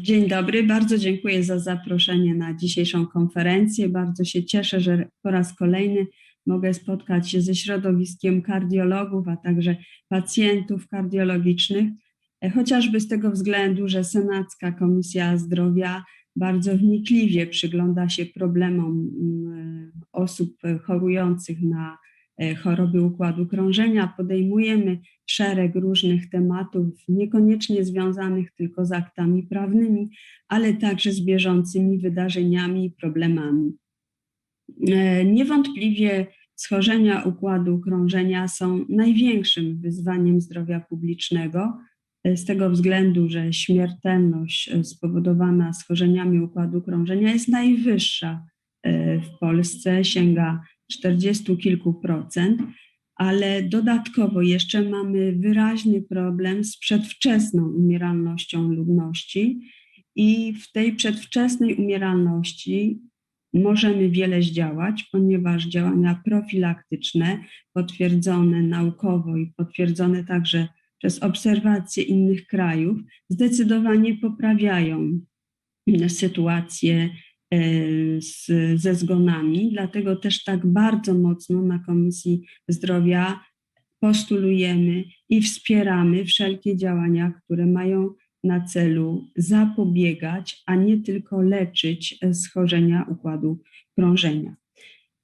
Dzień dobry, bardzo dziękuję za zaproszenie na dzisiejszą konferencję. Bardzo się cieszę, że po raz kolejny mogę spotkać się ze środowiskiem kardiologów, a także pacjentów kardiologicznych, e, chociażby z tego względu, że Senacka Komisja Zdrowia bardzo wnikliwie przygląda się problemom mm, osób chorujących na E, choroby układu krążenia. Podejmujemy szereg różnych tematów, niekoniecznie związanych tylko z aktami prawnymi, ale także z bieżącymi wydarzeniami i problemami. E, niewątpliwie schorzenia układu krążenia są największym wyzwaniem zdrowia publicznego, e, z tego względu, że śmiertelność spowodowana schorzeniami układu krążenia jest najwyższa w Polsce, sięga 40 kilku procent, ale dodatkowo jeszcze mamy wyraźny problem z przedwczesną umieralnością ludności i w tej przedwczesnej umieralności możemy wiele zdziałać, ponieważ działania profilaktyczne, potwierdzone naukowo i potwierdzone także przez obserwacje innych krajów, zdecydowanie poprawiają sytuację z, ze zgonami, dlatego też tak bardzo mocno na Komisji Zdrowia postulujemy i wspieramy wszelkie działania, które mają na celu zapobiegać, a nie tylko leczyć schorzenia układu krążenia.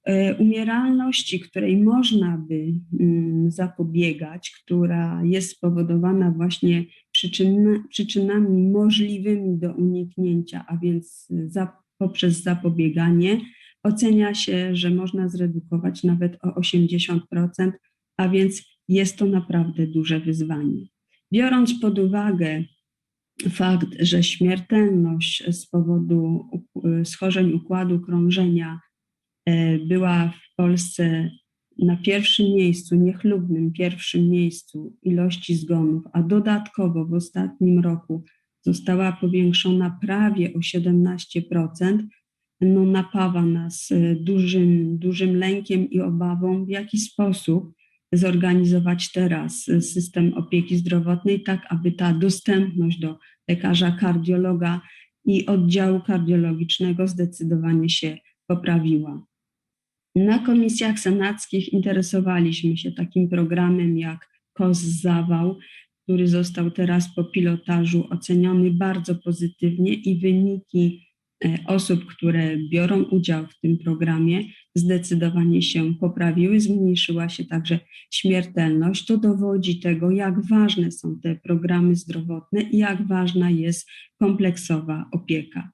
E, umieralności, której można by mm, zapobiegać, która jest spowodowana właśnie przyczyn, przyczynami możliwymi do uniknięcia, a więc za, poprzez zapobieganie ocenia się, że można zredukować nawet o 80%, a więc jest to naprawdę duże wyzwanie. Biorąc pod uwagę fakt, że śmiertelność z powodu schorzeń układu krążenia e, była w Polsce na pierwszym miejscu, niechlubnym pierwszym miejscu ilości zgonów, a dodatkowo w ostatnim roku została powiększona prawie o 17%, no napawa nas e, dużym, dużym lękiem i obawą, w jaki sposób zorganizować teraz e, system opieki zdrowotnej, tak aby ta dostępność do lekarza kardiologa i oddziału kardiologicznego zdecydowanie się poprawiła. Na komisjach senackich interesowaliśmy się takim programem jak KOS Zawał, który został teraz po pilotażu oceniony bardzo pozytywnie i wyniki e, osób, które biorą udział w tym programie, zdecydowanie się poprawiły, zmniejszyła się także śmiertelność. To dowodzi tego, jak ważne są te programy zdrowotne i jak ważna jest kompleksowa opieka.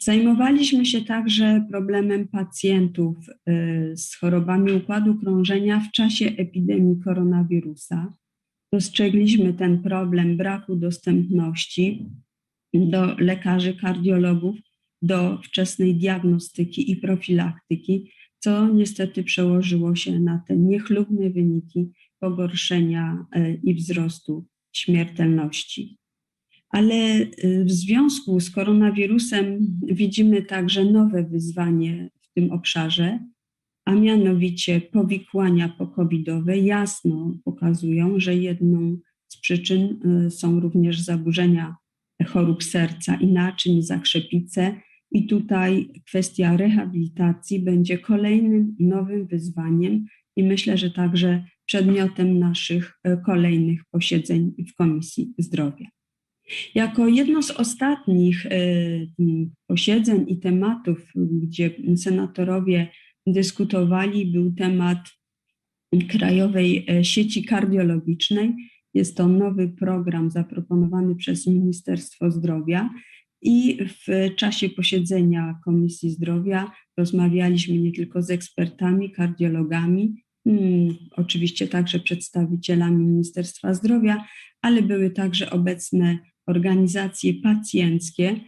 Zajmowaliśmy się także problemem pacjentów e, z chorobami układu krążenia w czasie epidemii koronawirusa dostrzegliśmy ten problem braku dostępności do lekarzy, kardiologów, do wczesnej diagnostyki i profilaktyki, co niestety przełożyło się na te niechlubne wyniki pogorszenia e, i wzrostu śmiertelności. Ale e, w związku z koronawirusem widzimy także nowe wyzwanie w tym obszarze, a mianowicie powikłania pokowidowe jasno pokazują, że jedną z przyczyn y, są również zaburzenia chorób serca i naczyń, zakrzepice. I tutaj kwestia rehabilitacji będzie kolejnym nowym wyzwaniem i myślę, że także przedmiotem naszych y, kolejnych posiedzeń w Komisji Zdrowia. Jako jedno z ostatnich y, posiedzeń i tematów, gdzie senatorowie dyskutowali, był temat Krajowej e, Sieci Kardiologicznej. Jest to nowy program zaproponowany przez Ministerstwo Zdrowia. I w czasie posiedzenia Komisji Zdrowia rozmawialiśmy nie tylko z ekspertami, kardiologami, hmm, oczywiście także przedstawicielami Ministerstwa Zdrowia, ale były także obecne organizacje pacjenckie,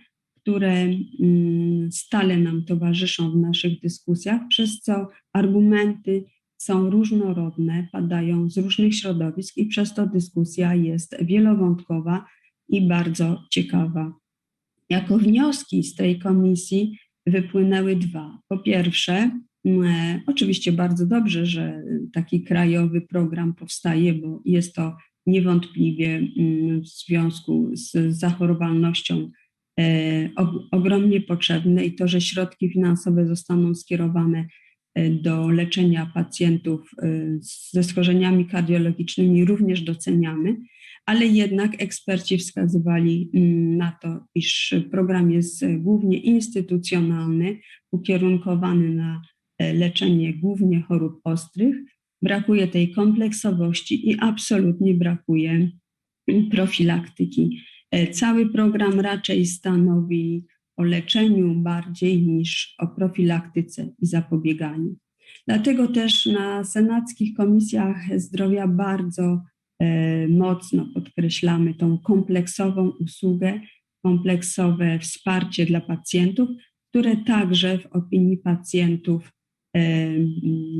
które mm, stale nam towarzyszą w naszych dyskusjach, przez co argumenty są różnorodne, padają z różnych środowisk i przez to dyskusja jest wielowątkowa i bardzo ciekawa. Jako wnioski z tej komisji wypłynęły dwa. Po pierwsze, e, oczywiście bardzo dobrze, że taki krajowy program powstaje, bo jest to niewątpliwie mm, w związku z zachorowalnością ogromnie potrzebne i to, że środki finansowe zostaną skierowane e, do leczenia pacjentów ze schorzeniami kardiologicznymi również doceniamy, ale jednak eksperci wskazywali mm, na to, iż program jest głównie instytucjonalny, ukierunkowany na leczenie głównie chorób ostrych. Brakuje tej kompleksowości i absolutnie brakuje profilaktyki. E, cały program raczej stanowi o leczeniu bardziej niż o profilaktyce i zapobieganiu. Dlatego też na senackich komisjach zdrowia bardzo e, mocno podkreślamy tą kompleksową usługę, kompleksowe wsparcie dla pacjentów, które także w opinii pacjentów e,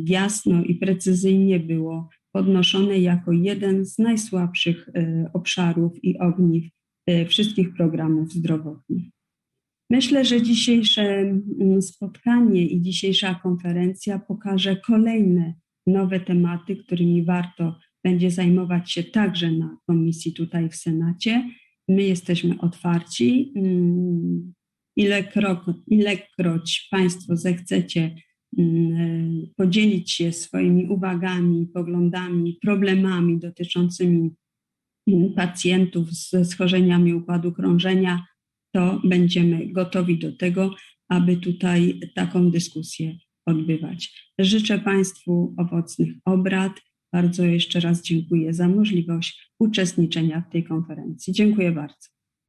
jasno i precyzyjnie było podnoszone jako jeden z najsłabszych obszarów i ogniw wszystkich programów zdrowotnych. Myślę, że dzisiejsze mm, spotkanie i dzisiejsza konferencja pokaże kolejne nowe tematy, którymi warto będzie zajmować się także na komisji tutaj w Senacie. My jesteśmy otwarci. Mm, ilekroć, ilekroć Państwo zechcecie Mm, podzielić się swoimi uwagami, poglądami, problemami dotyczącymi pacjentów ze schorzeniami układu krążenia, to będziemy gotowi do tego, aby tutaj taką dyskusję odbywać. Życzę Państwu owocnych obrad. Bardzo jeszcze raz dziękuję za możliwość uczestniczenia w tej konferencji. Dziękuję bardzo.